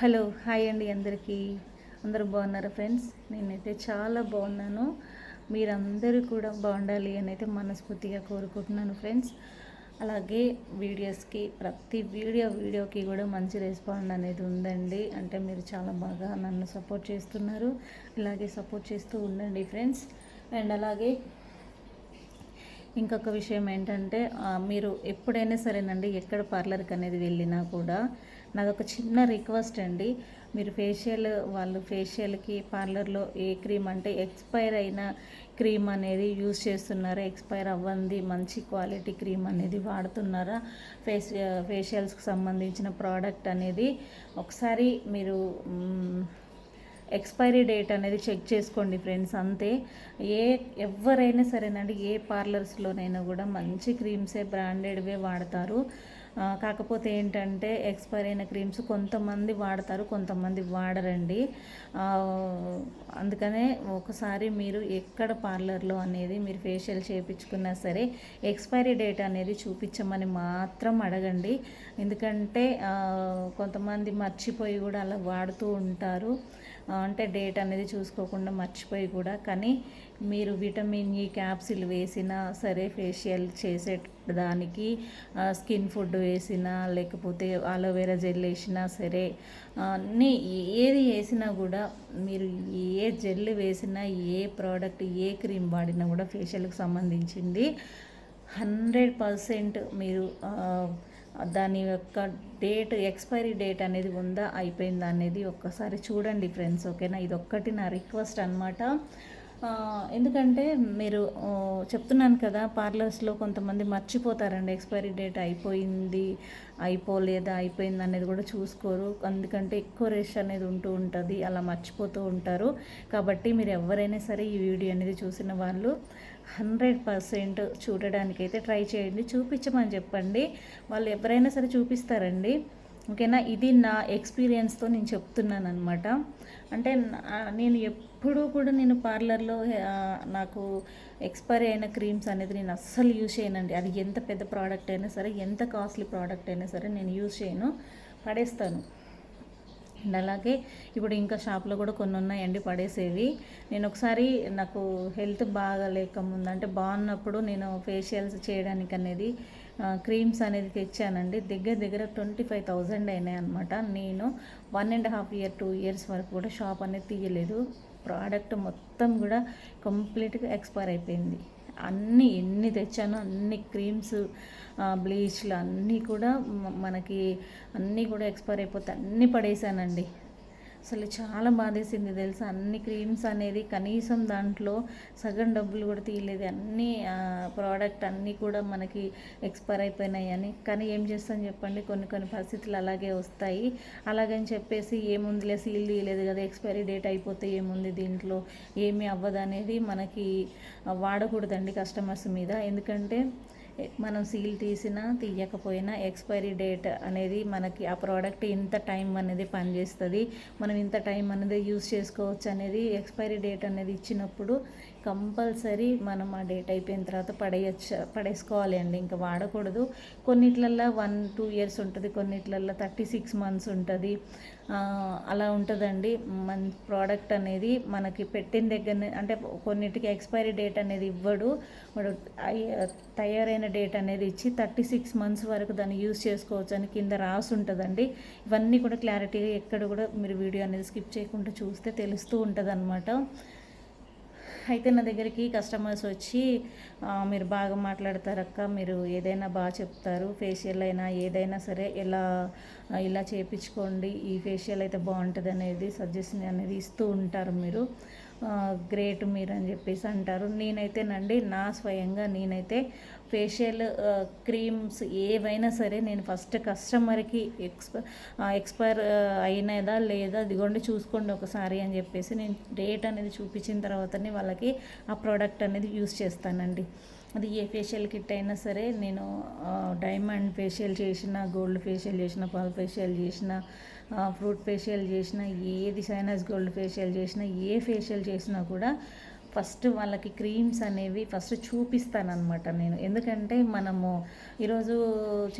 Hello hi అండి అందరికీ. అందరూ బాగున్నారా ఫ్రెండ్స్? నేనైతే చాలా బాగున్నాను. మీరందరూ కూడా బాగుండాలి అని అయితే మనస్ఫూర్తిగా కోరుకుంటున్నాను ఫ్రెండ్స్. అలాగే వీడియోస్కి ప్రతి వీడియో వీడియోకి కూడా మంచి రెస్పాండ్ అనేది ఉందండి. అంటే మీరు చాలా బాగా నన్ను సపోర్ట్ చేస్తున్నారు. ఇలాగే సపోర్ట్ చేస్తూ ఉండండి ఫ్రెండ్స్. అండ్ అలాగే ఇంకొక విషయం ఏంటంటే మీరు ఎప్పుడైనా సరేనండి ఎక్కడ పార్లర్కి అనేది వెళ్ళినా కూడా నాదొక చిన్న రిక్వెస్ట్ అండి. మీరు ఫేషియల్ వాళ్ళు ఫేషియల్కి పార్లర్లో ఏ క్రీమ్ అంటే ఎక్స్పైర్ అయిన క్రీమ్ అనేది యూజ్ చేస్తున్నారా ఎక్స్పైర్ అవ్వంది మంచి క్వాలిటీ క్రీమ్ అనేది వాడుతున్నారా ఫేస్ ఫేషియల్స్కి సంబంధించిన ప్రోడక్ట్ అనేది ఒకసారి మీరు ఎక్స్పైరీ డేట్ అనేది చెక్ చేసుకోండి ఫ్రెండ్స్ అంతే. ఏ ఎవరైనా సరేనండి ఏ పార్లర్స్లోనైనా కూడా మంచి క్రీమ్సే బ్రాండెడ్వే వాడతారు. కాకపోతే ఏంటంటే ఎక్స్పైర్ అయిన క్రీమ్స్ కొంతమంది వాడతారు కొంతమంది వాడరండి. అందుకనే ఒకసారి మీరు ఎక్కడ పార్లర్లో అనేది మీరు ఫేషియల్ చేయించుకున్నా సరే ఎక్స్పైరీ డేట్ అనేది చూపించమని మాత్రం అడగండి. ఎందుకంటే కొంతమంది మర్చిపోయి కూడా అలా వాడుతూ ఉంటారు. అంటే డేట్ అనేది చూసుకోకుండా మర్చిపోయి కూడా కానీ మీరు విటమిన్ ఈ క్యాప్సిల్ వేసినా సరే ఫేషియల్ చేసే దానికి స్కిన్ ఫుడ్ వేసినా లేకపోతే అలోవెరా జెల్ వేసినా సరే అన్నీ ఏది వేసినా కూడా మీరు ఏ జెల్ వేసినా ఏ ప్రోడక్ట్ ఏ క్రీమ్ వాడినా కూడా ఫేషియల్కి సంబంధించింది. హండ్రెడ్ పర్సెంట్ మీరు దాని యొక్క డేట్ ఎక్స్పైరీ డేట్ అనేది ఉందా అయిపోయిందా అనేది ఒక్కసారి చూడండి ఫ్రెండ్స్ ఓకేనా? ఇది ఒక్కటి నా రిక్వెస్ట్ అనమాట ఎందుకంటే మీరు చెప్తున్నాను కదా పార్లర్స్లో కొంతమంది మర్చిపోతారండి. ఎక్స్పైరీ డేట్ అయిపోయింది అయిపోలేదా అయిపోయింది అనేది కూడా చూసుకోరు. ఎందుకంటే ఎక్కువ రేష్ అనేది ఉంటూ ఉంటుంది అలా మర్చిపోతూ ఉంటారు. కాబట్టి మీరు ఎవరైనా సరే ఈ వీడియో అనేది చూసిన వాళ్ళు హండ్రెడ్ పర్సెంట్ చూడడానికైతే ట్రై చేయండి. చూపించమని చెప్పండి. వాళ్ళు ఎవరైనా సరే చూపిస్తారండి. ఓకేనా? ఇది నా ఎక్స్పీరియన్స్తో నేను చెప్తున్నాను అనమాట అంటే నేను ఎప్పుడూ కూడా నేను పార్లర్లో నాకు ఎక్స్పైరీ అయిన క్రీమ్స్ అనేది నేను అస్సలు యూజ్ చేయనండి. అది ఎంత పెద్ద ప్రోడక్ట్ అయినా సరే ఎంత కాస్ట్లీ ప్రోడక్ట్ అయినా సరే నేను యూజ్ చేయను. పడేస్తాను. అండ్ అలాగే ఇప్పుడు ఇంకా షాప్లో కూడా కొన్ని ఉన్నాయండి పడేసేవి. నేను ఒకసారి నాకు హెల్త్ బాగా లేకముందు అంటే బాగున్నప్పుడు నేను ఫేషియల్స్ చేయడానికి అనేది క్రీమ్స్ అనేది తెచ్చానండి. దగ్గర దగ్గర ట్వంటీ ఫైవ్ థౌజండ్ అయినాయి అనమాట నేను one and half year two years వరకు కూడా షాప్ అనేది తీయలేదు. ప్రోడక్ట్ మొత్తం కూడా కంప్లీట్గా ఎక్స్పైర్ అయిపోయింది. అన్నీ ఎన్ని తెచ్చానో అన్ని క్రీమ్స్ బ్లీచ్లు అన్నీ కూడా మనకి అన్నీ కూడా ఎక్స్పైర్ అయిపోతే అన్నీ పడేసానండి. అసలు చాలా బాధేసింది తెలుసా? అన్ని క్రీమ్స్ అనేది కనీసం దాంట్లో సగం డబ్బులు కూడా తీయలేదు. అన్ని ప్రోడక్ట్ అన్నీ కూడా మనకి ఎక్స్పైర్ అయిపోయినాయి అని. కానీ ఏం చేస్తాం చెప్పండి? కొన్ని కొన్ని పరిస్థితులు అలాగే వస్తాయి. అలాగని చెప్పేసి ఏముందిలే సీల్ తీయలేదు కదా ఎక్స్పైరీ డేట్ అయిపోతే ఏముంది దీంట్లో? ఏమీ అవ్వదు అనేది మనకి వాడకూడదండి కస్టమర్స్ మీద. ఎందుకంటే మనం సీల్ తీసినా తీయకపోయినా ఎక్స్పైరీ డేట్ అనేది మనకి ఆ ప్రోడక్ట్ ఇంత టైం అనేది పనిచేస్తుంది. మనం ఇంత టైం అనేది యూస్ చేసుకోవచ్చు అనేది ఎక్స్పైరీ డేట్ అనేది ఇచ్చినప్పుడు కంపల్సరీ మనం ఆ డేట్ అయిపోయిన తర్వాత పడేయచ్చు పడేసుకోవాలి అండి. ఇంకా వాడకూడదు. కొన్నిట్లల్లో వన్ టూ ఇయర్స్ ఉంటుంది. కొన్నిట్లల్లో థర్టీ సిక్స్ మంత్స్ ఉంటుంది. అలా ఉంటుందండి. మన ప్రోడక్ట్ అనేది మనకి పెట్టిన దగ్గర అంటే కొన్నిటికి ఎక్స్పైరీ డేట్ అనేది ఇవ్వడు. వాడు తయారైన డేట్ అనేది ఇచ్చి థర్టీ సిక్స్ మంత్స్ వరకు దాన్ని యూస్ చేసుకోవచ్చు అని కింద రాసి ఉంటుందండి ఇవన్నీ కూడా క్లారిటీగా ఎక్కడ కూడా మీరు వీడియో అనేది స్కిప్ చేయకుండా చూస్తే తెలుస్తూ ఉంటుంది అయితే నా దగ్గరికి కస్టమర్స్ వచ్చి మీరు బాగా మాట్లాడతారక్క మీరు ఏదైనా బాగా చెప్తారు ఫేషియల్ అయినా ఏదైనా సరే ఎలా ఇలా చేయించుకోండి ఈ ఫేషియల్ అయితే బాగుంటుంది అనేది సజెషన్ అనేది ఇస్తూ ఉంటారు మీరు. గ్రేట్ మీరు అని చెప్పేసి అంటారు. నేనైతేనండి నా స్వయంగా నేనైతే ఫేషియల్ క్రీమ్స్ ఏవైనా సరే నేను ఫస్ట్ కస్టమర్కి ఎక్స్ప ఎక్స్పైర్ అయినదా లేదా దిగొండి చూసుకోండి ఒకసారి అని చెప్పేసి నేను డేట్ అనేది చూపించిన తర్వాతనే వాళ్ళకి ఆ ప్రోడక్ట్ అనేది యూస్ చేస్తానండి. అది ఏ ఫేషియల్ కిట్ అయినా సరే నేను డైమండ్ ఫేషియల్ చేసిన గోల్డ్ ఫేషియల్ చేసిన పాల్ ఫేషియల్ చేసిన ఫ్రూట్ ఫేషియల్ చేసిన ఏది సైనస్ గోల్డ్ ఫేషియల్ చేసినా ఏ ఫేషియల్ చేసినా కూడా ఫస్ట్ వాళ్ళకి క్రీమ్స్ అనేవి ఫస్ట్ చూపిస్తానమాట నేను. ఎందుకంటే మనము ఈరోజు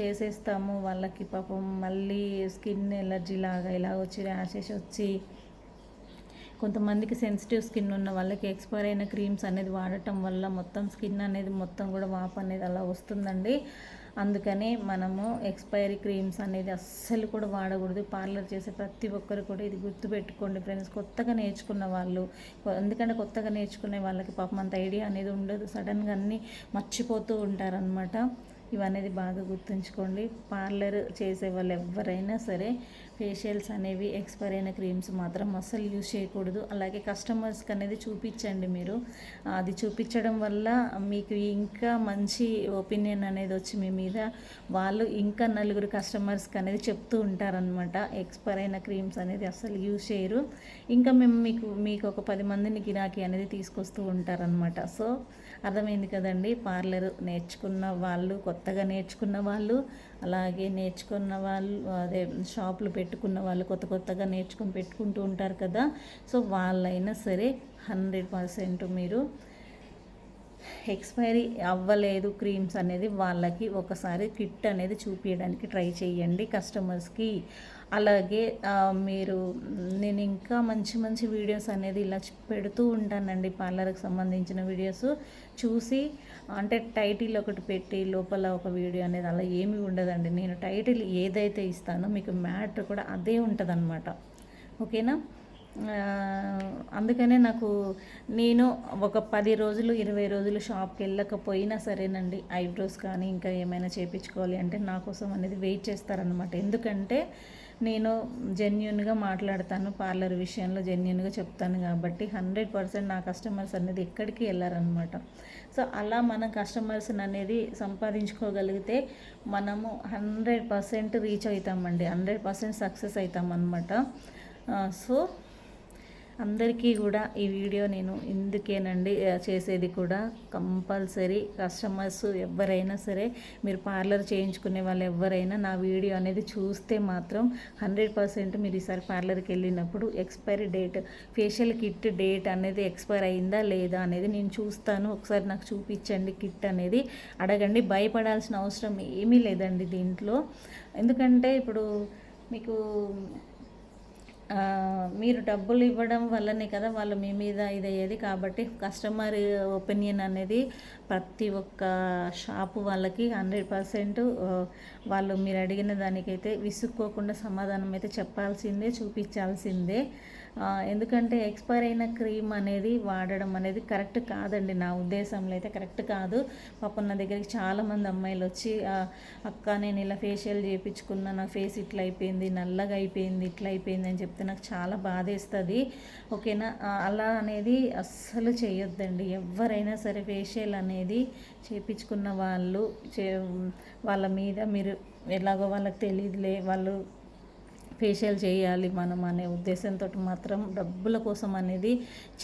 చేసేస్తాము వాళ్ళకి పాపం మళ్ళీ స్కిన్ ఎలర్జీ లాగా ఇలా వచ్చి ర్యాషెస్ వచ్చి కొంతమందికి సెన్సిటివ్ స్కిన్ ఉన్న వాళ్ళకి ఎక్స్పైర్ అయిన క్రీమ్స్ అనేది వాడటం వల్ల మొత్తం స్కిన్ అనేది మొత్తం కూడా వాపు అనేది అలా వస్తుందండి. అందుకని మనము ఎక్స్పైరీ క్రీమ్స్ అనేది అస్సలు కూడా వాడకూడదు. పార్లర్ చేసే ప్రతి ఒక్కరు కూడా ఇది గుర్తుపెట్టుకోండి ఫ్రెండ్స్ కొత్తగా నేర్చుకున్న వాళ్ళు ఎందుకంటే కొత్తగా నేర్చుకునే వాళ్ళకి పాపం అంత ఐడియా అనేది ఉండదు. సడన్గా అన్నీ మర్చిపోతూ ఉంటారనమాట ఇవనేది బాగా గుర్తుంచుకోండి. పార్లర్ చేసే వాళ్ళు ఎవరైనా సరే ఫేషియల్స్ అనేవి ఎక్స్పైర్ అయిన క్రీమ్స్ మాత్రం అస్సలు యూజ్ చేయకూడదు. అలాగే కస్టమర్స్కి అనేది చూపించండి మీరు. అది చూపించడం వల్ల మీకు ఇంకా మంచి ఒపీనియన్ అనేది వచ్చి మీ మీద వాళ్ళు ఇంకా నలుగురు కస్టమర్స్కి అనేది చెప్తూ ఉంటారనమాట ఎక్స్పైర్ అయిన క్రీమ్స్ అనేది అస్సలు యూజ్ చేయరు. ఇంకా మేము మీకు మీకు ఒక పది మందిని గిరాకీ అనేది తీసుకొస్తూ ఉంటారనమాట సో అర్థమైంది కదండి. పార్లర్ నేర్చుకున్న వాళ్ళు కొత్తగా నేర్చుకున్న వాళ్ళు అలాగే నేర్చుకున్న వాళ్ళు అదే షాపులు పెట్టుకున్న వాళ్ళు కొత్త కొత్తగా నేర్చుకుని పెట్టుకుంటూ ఉంటారు కదా. సో వాళ్ళైనా సరే హండ్రెడ్ పర్సెంట్ మీరు ఎక్స్పైరీ అవ్వలేదు క్రీమ్స్ అనేది వాళ్ళకి ఒకసారి కిట్ అనేది చూపించడానికి ట్రై చేయండి కస్టమర్స్కి. అలాగే మీరు నేను ఇంకా మంచి మంచి వీడియోస్ అనేది ఇలా పెడుతూ ఉంటానండి పార్లర్కి సంబంధించిన వీడియోస్. చూసి అంటే టైటిల్ ఒకటి పెట్టి లోపల ఒక వీడియో అనేది అలా ఏమీ ఉండదండి. నేను టైటిల్ ఏదైతే ఇస్తానో మీకు మ్యాటర్ కూడా అదే ఉంటుంది ఓకేనా? అందుకనే నాకు నేను ఒక పది రోజులు ఇరవై రోజులు షాప్కి వెళ్ళకపోయినా సరేనండి ఐబ్రోస్ కానీ ఇంకా ఏమైనా చేయించుకోవాలి అంటే నా కోసం అనేది వెయిట్ చేస్తారనమాట ఎందుకంటే నేను జెన్యున్గా మాట్లాడతాను పార్లర్ విషయంలో జెన్యున్గా చెప్తాను కాబట్టి హండ్రెడ్ పర్సెంట్ నా కస్టమర్స్ అనేది ఎక్కడికి వెళ్ళారనమాట సో అలా మనం కస్టమర్స్ని అనేది సంపాదించుకోగలిగితే మనము హండ్రెడ్ పర్సెంట్ రీచ్ అవుతామండి హండ్రెడ్ పర్సెంట్ సక్సెస్ అవుతామన్నమాట. సో అందరికీ కూడా ఈ వీడియో నేను ఇందుకేనండి చేసేది కూడా కంపల్సరీ కస్టమర్స్ ఎవరైనా సరే మీరు పార్లర్ చేయించుకునే వాళ్ళు ఎవరైనా నా వీడియో అనేది చూస్తే మాత్రం హండ్రెడ్ పర్సెంట్ మీరు ఈసారి పార్లర్కి వెళ్ళినప్పుడు expiry date facial kit date అనేది ఎక్స్పైర్ అయిందా లేదా అనేది నేను చూస్తాను. ఒకసారి నాకు చూపించండి కిట్ అనేది. అడగండి భయపడాల్సిన అవసరం ఏమీ లేదండి దీంట్లో. ఎందుకంటే ఇప్పుడు మీకు మీరు డబ్బులు ఇవ్వడం వల్లనే కదా వాళ్ళు మీ మీద ఇదయ్యేది. కాబట్టి కస్టమర్ ఒపీనియన్ అనేది ప్రతి ఒక్క షాపు వాళ్ళకి హండ్రెడ్ పర్సెంట్ వాళ్ళు మీరు అడిగిన దానికైతే విసుక్కోకుండా సమాధానం అయితే చెప్పాల్సిందే చూపించాల్సిందే. ఎందుకంటే ఎక్స్పైర్ అయిన క్రీమ్ అనేది వాడడం అనేది కరెక్ట్ కాదండి. నా ఉద్దేశంలో అయితే కరెక్ట్ కాదు. పాపం నా దగ్గరికి చాలామంది అమ్మాయిలు వచ్చి అక్క నేను ఇలా ఫేషియల్ చేయించుకున్నా నా ఫేస్ ఇట్లా అయిపోయింది నల్లగా అయిపోయింది ఇట్లా అయిపోయింది అని చెప్తే నాకు చాలా బాధేస్తుంది. ఓకేనా? అలా అనేది అస్సలు చేయొద్దండి ఎవరైనా సరే ఫేషియల్ అనేది చేయించుకున్న వాళ్ళు చే వాళ్ళ మీద మీరు ఎలాగో వాళ్ళకి తెలియదులే వాళ్ళు ఫేషియల్ చేయాలి మనం అనే ఉద్దేశంతో మాత్రం డబ్బుల కోసం అనేది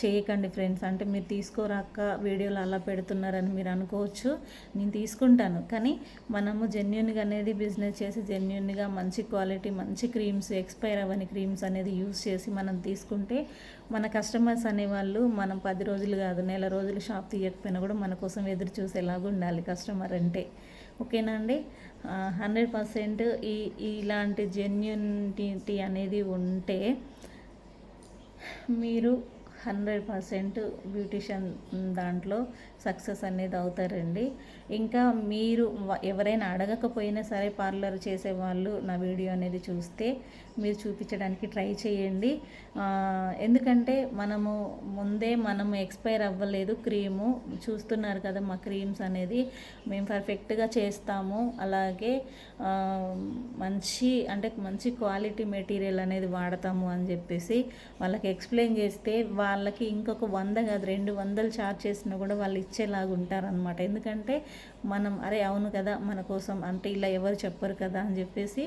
చేయకండి ఫ్రెండ్స్. అంటే మీరు తీసుకోరాక వీడియోలు అలా పెడుతున్నారని మీరు అనుకోవచ్చు. నేను తీసుకుంటాను. కానీ మనము జెన్యున్గా అనేది బిజినెస్ చేసి జెన్యున్గా మంచి క్వాలిటీ మంచి క్రీమ్స్ ఎక్స్పైర్ అవ్వని క్రీమ్స్ అనేది యూస్ చేసి మనం తీసుకుంటే మన కస్టమర్స్ అనేవాళ్ళు మనం పది రోజులు కాదు నెల రోజులు షాప్ తీయకపోయినా కూడా మన కోసం ఎదురు చూసేలాగా ఉండాలి కస్టమర్ అంటే. ఓకేనా అండి? హండ్రెడ్ పర్సెంట్ ఈ ఇలాంటి జెన్యునిటీ అనేది ఉంటే మీరు హండ్రెడ్ పర్సెంట్ బ్యూటిషియన్ దాంట్లో సక్సెస్ అనేది అవుతారండి. ఇంకా మీరు ఎవరైనా అడగకపోయినా సరే పార్లర్ చేసేవాళ్ళు నా వీడియో అనేది చూస్తే మీరు చూపించడానికి ట్రై చేయండి. ఎందుకంటే మనము ముందే మనము ఎక్స్పైర్ అవ్వలేదు క్రీము. చూస్తున్నారు కదా మా క్రీమ్స్ అనేది. మేము పర్ఫెక్ట్గా చేస్తాము. అలాగే మంచి అంటే మంచి క్వాలిటీ మెటీరియల్ అనేది వాడతాము అని చెప్పేసి వాళ్ళకి ఎక్స్ప్లెయిన్ చేస్తే వాళ్ళకి ఇంకొక వంద కాదు రెండు వందలు ఛార్జ్ చేసినా కూడా వాళ్ళు ఇచ్చేలాగా ఉంటారనమాట ఎందుకంటే మనం అరే అవును కదా మన కోసం అంటే ఇలా ఎవరు చెప్పరు కదా అని చెప్పేసి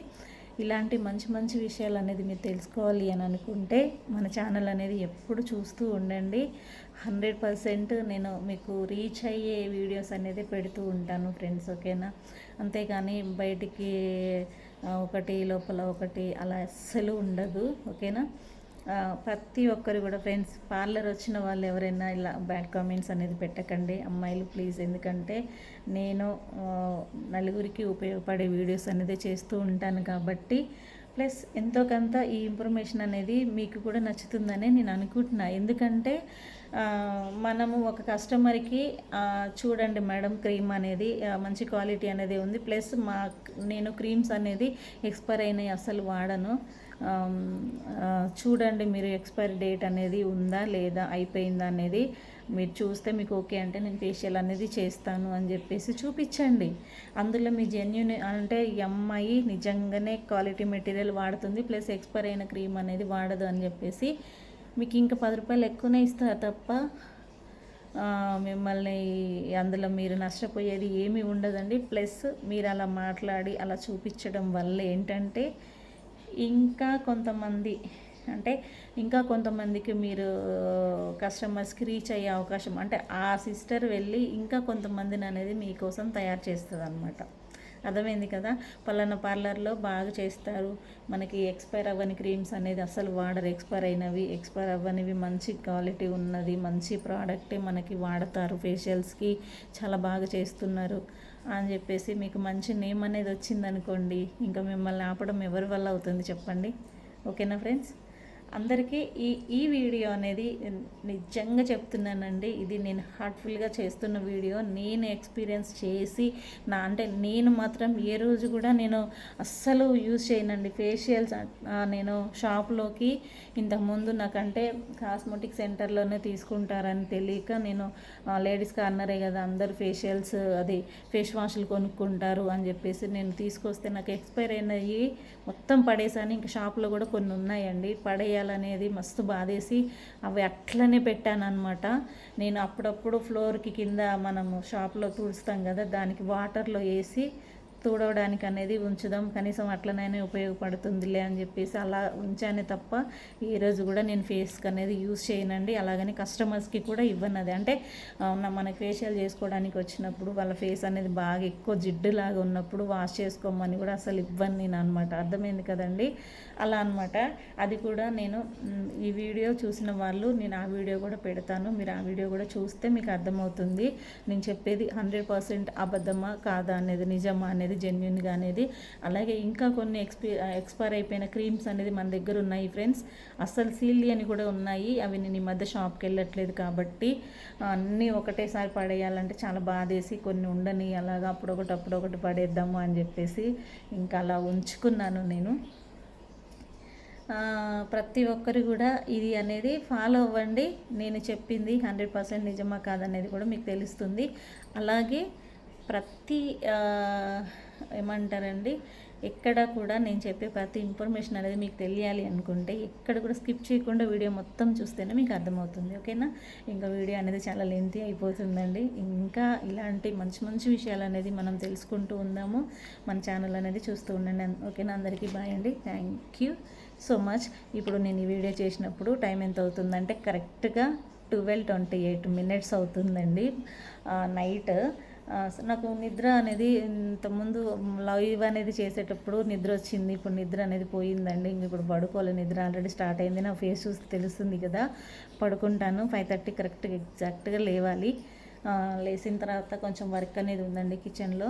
ఇలాంటి మంచి మంచి విషయాలు అనేది మీరు తెలుసుకోవాలి అని అనుకుంటే మన ఛానల్ అనేది ఎప్పుడు చూస్తూ ఉండండి. హండ్రెడ్ పర్సెంట్ నేను మీకు రీచ్ అయ్యే వీడియోస్ అనేది పెడుతూ ఉంటాను ఫ్రెండ్స్ ఓకేనా? అంతేకాని బయటికి ఒకటి లోపల ఒకటి అలా అస్సలు ఉండదు ఓకేనా? ప్రతి ఒక్కరు కూడా ఫ్రెండ్స్ పార్లర్ వచ్చిన వాళ్ళు ఎవరైనా ఇలా బ్యాడ్ కామెంట్స్ అనేది పెట్టకండి. అమ్మాయిలు ప్లీజ్ ఎందుకంటే నేను నలుగురికి ఉపయోగపడే వీడియోస్ అనేది చేస్తూ ఉంటాను కాబట్టి ప్లస్ ఎంతో కొంత ఈ ఇన్ఫర్మేషన్ అనేది మీకు కూడా నచ్చుతుందని నేను అనుకుంటున్నా. ఎందుకంటే మనము ఒక కస్టమర్కి చూడండి మేడం క్రీమ్ అనేది మంచి క్వాలిటీ అనేది ఉంది. ప్లస్ మా నేను క్రీమ్స్ అనేది ఎక్స్పైర్ అయినాయి అసలు వాడను. చూడండి మీరు ఎక్స్పైరీ డేట్ అనేది ఉందా లేదా అయిపోయిందా అనేది మీరు చూస్తే మీకు ఓకే అంటే నేను ఫేషియల్ అనేది చేస్తాను అని చెప్పేసి చూపించండి. అందులో మీ జెన్యున్ అంటే ఈ అమ్మాయి నిజంగానే క్వాలిటీ మెటీరియల్ వాడుతుంది ప్లస్ ఎక్స్పైర్ అయిన క్రీమ్ అనేది వాడదు అని చెప్పేసి మీకు ఇంకా పది రూపాయలు ఎక్కువనే ఇస్తారు తప్ప మిమ్మల్ని అందులో మీరు నష్టపోయేది ఏమీ ఉండదండి. ప్లస్ మీరు అలా మాట్లాడి అలా చూపించడం వల్ల ఏంటంటే ఇంకా కొంతమంది అంటే ఇంకా కొంతమందికి మీరు కస్టమర్స్కి రీచ్ అయ్యే అవకాశం అంటే ఆ సిస్టర్ వెళ్ళి ఇంకా కొంతమందిని అనేది మీకోసం తయారు చేస్తుంది అనమాట అర్థమైంది కదా? పలానా పార్లర్లో బాగా చేస్తారు. మనకి ఎక్స్పైర్ అవ్వని క్రీమ్స్ అనేది అసలు వాడరు. ఎక్స్పైర్ అయినవి ఎక్స్పైర్ అవ్వనివి మంచి క్వాలిటీ ఉన్నది మంచి ప్రోడక్టే మనకి వాడతారు. ఫేషియల్స్కి చాలా బాగా చేస్తున్నారు. అని చెప్పేసి మీకు మంచి నేమ్ అనేది వచ్చిందనుకోండి ఇంకా మిమ్మల్ని ఆపడం ఎవరి వల్ల అవుతుంది చెప్పండి. ఓకేనా ఫ్రెండ్స్? అందరికీ ఈ ఈ వీడియో అనేది నిజంగా చెప్తున్నానండి. ఇది నేను హార్ట్ఫుల్గా చేస్తున్న వీడియో. నేను ఎక్స్పీరియన్స్ చేసి నా అంటే నేను మాత్రం ఏ రోజు కూడా నేను అస్సలు యూజ్ చేయనండి. ఫేషియల్స్ నేను షాప్లోకి ఇంతకుముందు నాకంటే కాస్మెటిక్ సెంటర్లోనే తీసుకుంటారని తెలియక నేను లేడీస్ కార్నరే కదా అందరు ఫేషియల్స్ అది ఫేస్ వాష్లు కొనుక్కుంటారు అని చెప్పేసి నేను తీసుకొస్తే నాకు ఎక్స్పైర్ అయినవి మొత్తం పడేసాను. ఇంకా షాప్లో కూడా కొన్ని ఉన్నాయండి. చేయాలనేది మస్తు బాధేసి అవి అట్లనే పెట్టాను అనమాట నేను అప్పుడప్పుడు ఫ్లోర్కి కింద మనము షాప్లో తుడుస్తాం కదా దానికి వాటర్లో వేసి తుడవడానికి అనేది ఉంచుదాం కనీసం అట్లనైనా ఉపయోగపడుతుందిలే అని చెప్పేసి అలా ఉంచానే తప్ప ఈ రోజు కూడా నేను ఫేస్కి అనేది యూస్ చేయనండి. అలాగని కస్టమర్స్కి కూడా ఇవ్వనది. అంటే మన ఫేషియల్ చేసుకోవడానికి వచ్చినప్పుడు వాళ్ళ ఫేస్ అనేది బాగా ఎక్కువ జిడ్డులాగా ఉన్నప్పుడు వాష్ చేసుకోమని కూడా అసలు ఇవ్వను నేను అనమాట అర్థమైంది కదండి? అలా అనమాట అది కూడా నేను ఈ వీడియో చూసిన వాళ్ళు నేను ఆ వీడియో కూడా పెడతాను. మీరు ఆ వీడియో కూడా చూస్తే మీకు అర్థమవుతుంది. నేను చెప్పేది హండ్రెడ్ పర్సెంట్ అబద్ధమా కాదా అనేది నిజమా అనేది జెన్యున్గా అనేది. అలాగే ఇంకా కొన్ని ఎక్స్పీ ఎక్స్పైర్ అయిపోయిన క్రీమ్స్ అనేది మన దగ్గర ఉన్నాయి ఫ్రెండ్స్ అస్సలు సీల్ అని కూడా ఉన్నాయి. అవి నేను ఈ మధ్య షాప్కి వెళ్ళట్లేదు కాబట్టి అన్నీ ఒకటేసారి పడేయాలంటే చాలా బాధేసి కొన్ని ఉండని అలాగా అప్పుడొకటి అప్పుడొకటి పడేద్దాము అని చెప్పేసి ఇంకా అలా ఉంచుకున్నాను నేను. ప్రతి ఒక్కరు కూడా ఇది అనేది ఫాలో అవ్వండి. నేను చెప్పింది హండ్రెడ్ పర్సెంట్ నిజమా కాదనేది కూడా మీకు తెలుస్తుంది. అలాగే ప్రతి ఏమంటారండి? ఎక్కడ కూడా నేను చెప్పే ప్రతి ఇన్ఫర్మేషన్ అనేది మీకు తెలియాలి అనుకుంటే ఎక్కడ కూడా స్కిప్ చేయకుండా వీడియో మొత్తం చూస్తేనే మీకు అర్థమవుతుంది ఓకేనా? ఇంకా వీడియో అనేది చాలా లెంతీ అయిపోతుందండి. ఇంకా ఇలాంటి మంచి మంచి విషయాలు అనేది మనం తెలుసుకుంటూ ఉందాము. మన ఛానల్ అనేది చూస్తూ ఉండండి. ఓకేనా? అందరికీ బాయ్ అండి. థ్యాంక్ యూ సో మచ్ ఇప్పుడు నేను ఈ వీడియో చేసినప్పుడు టైం ఎంత అవుతుందంటే కరెక్ట్గా ట్వెల్వ్ ట్వంటీ ఎయిట్ మినిట్స్ అవుతుందండి. నైట్ నాకు నిద్ర అనేది ఇంతకుముందు లైవ్ అనేది చేసేటప్పుడు నిద్ర వచ్చింది. ఇప్పుడు నిద్ర అనేది పోయిందండి. ఇంక ఇప్పుడు పడుకోవాలి. నిద్ర ఆల్రెడీ స్టార్ట్ అయింది. నా ఫేస్ చూసి తెలుస్తుంది కదా. పడుకుంటాను. ఫైవ్ థర్టీ కరెక్ట్గా ఎగ్జాక్ట్గా లేవాలి. లేచిన తర్వాత కొంచెం వర్క్ అనేది ఉందండి కిచెన్లో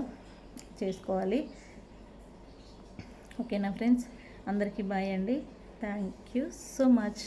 చేసుకోవాలి. ఓకేనా ఫ్రెండ్స్? అందరికీ బాయ్ అండి. Thank you so much.